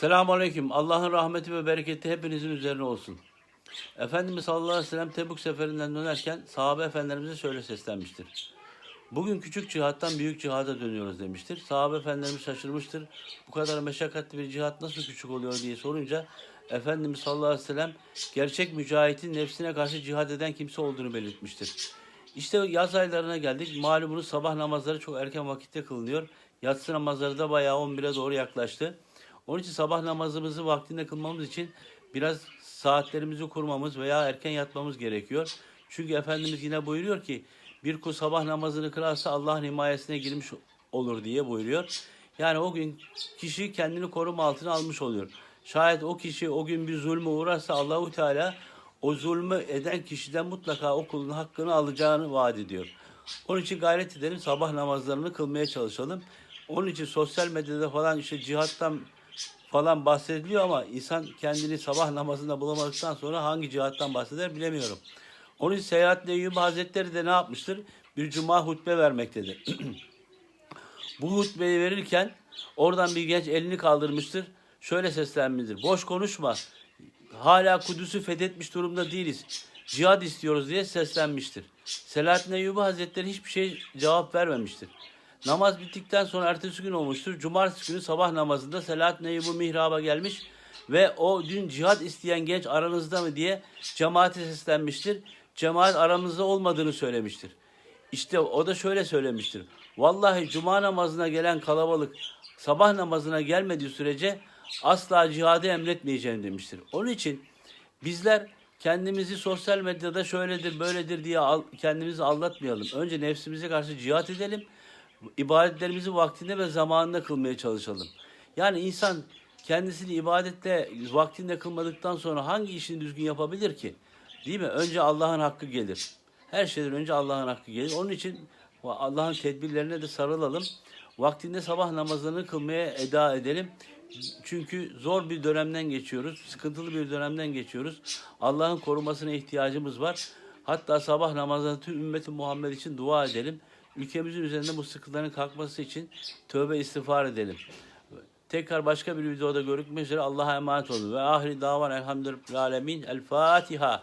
Selamun Aleyküm. Allah'ın rahmeti ve bereketi hepinizin üzerine olsun. Efendimiz sallallahu aleyhi ve sellem Tebuk seferinden dönerken sahabe efendilerimize şöyle seslenmiştir. Bugün küçük cihattan büyük cihada dönüyoruz demiştir. Sahabe efendilerimiz şaşırmıştır. Bu kadar meşakkatli bir cihat nasıl küçük oluyor diye sorunca Efendimiz sallallahu aleyhi ve sellem gerçek mücahitin nefsine karşı cihad eden kimse olduğunu belirtmiştir. İşte yaz aylarına geldik. Malumunuz sabah namazları çok erken vakitte kılınıyor. Yatsı namazları da bayağı 11'e doğru yaklaştı. Onun için sabah namazımızı vaktinde kılmamız için biraz saatlerimizi kurmamız veya erken yatmamız gerekiyor. Çünkü Efendimiz yine buyuruyor ki bir kul sabah namazını kılarsa Allah'ın himayesine girmiş olur diye buyuruyor. Yani o gün kişi kendini koruma altına almış oluyor. Şayet o kişi o gün bir zulme uğrarsa Allahu Teala o zulmü eden kişiden mutlaka o kulun hakkını alacağını vaat ediyor. Onun için gayret edelim sabah namazlarını kılmaya çalışalım. Onun için sosyal medyada falan işte cihattan falan bahsediliyor ama insan kendini sabah namazında bulamadıktan sonra hangi cihattan bahseder bilemiyorum. Onun için Seyhatli Eyyubi Hazretleri de ne yapmıştır? Bir cuma hutbe vermektedir. Bu hutbeyi verirken oradan bir genç elini kaldırmıştır. Şöyle seslenmiştir. Boş konuşma. Hala Kudüs'ü fethetmiş durumda değiliz. Cihad istiyoruz diye seslenmiştir. Selahattin Eyyubi Hazretleri hiçbir şey cevap vermemiştir. Namaz bittikten sonra ertesi gün olmuştur. Cumartesi günü sabah namazında Selahattin Eyyubi mihraba gelmiş ve o dün cihad isteyen genç aranızda mı diye cemaate seslenmiştir. Cemaat aramızda olmadığını söylemiştir. İşte o da şöyle söylemiştir. Vallahi cuma namazına gelen kalabalık sabah namazına gelmediği sürece asla cihadı emretmeyeceğim demiştir. Onun için bizler kendimizi sosyal medyada şöyledir böyledir diye kendimizi aldatmayalım. Önce nefsimize karşı cihat edelim. İbadetlerimizi vaktinde ve zamanında kılmaya çalışalım. Yani insan kendisini ibadette vaktinde kılmadıktan sonra hangi işini düzgün yapabilir ki? Değil mi? Önce Allah'ın hakkı gelir. Her şeyden önce Allah'ın hakkı gelir. Onun için Allah'ın tedbirlerine de sarılalım. Vaktinde sabah namazlarını kılmaya eda edelim. Çünkü zor bir dönemden geçiyoruz. Sıkıntılı bir dönemden geçiyoruz. Allah'ın korumasına ihtiyacımız var. Hatta sabah namazında tüm ümmeti Muhammed için dua edelim. Ülkemizin üzerinde bu sıkıntıların kalkması için tövbe istiğfar edelim. Tekrar başka bir videoda görüşmek üzere Allah'a emanet olun. Ve ahri davan elhamdülillah alemin. El Fatiha.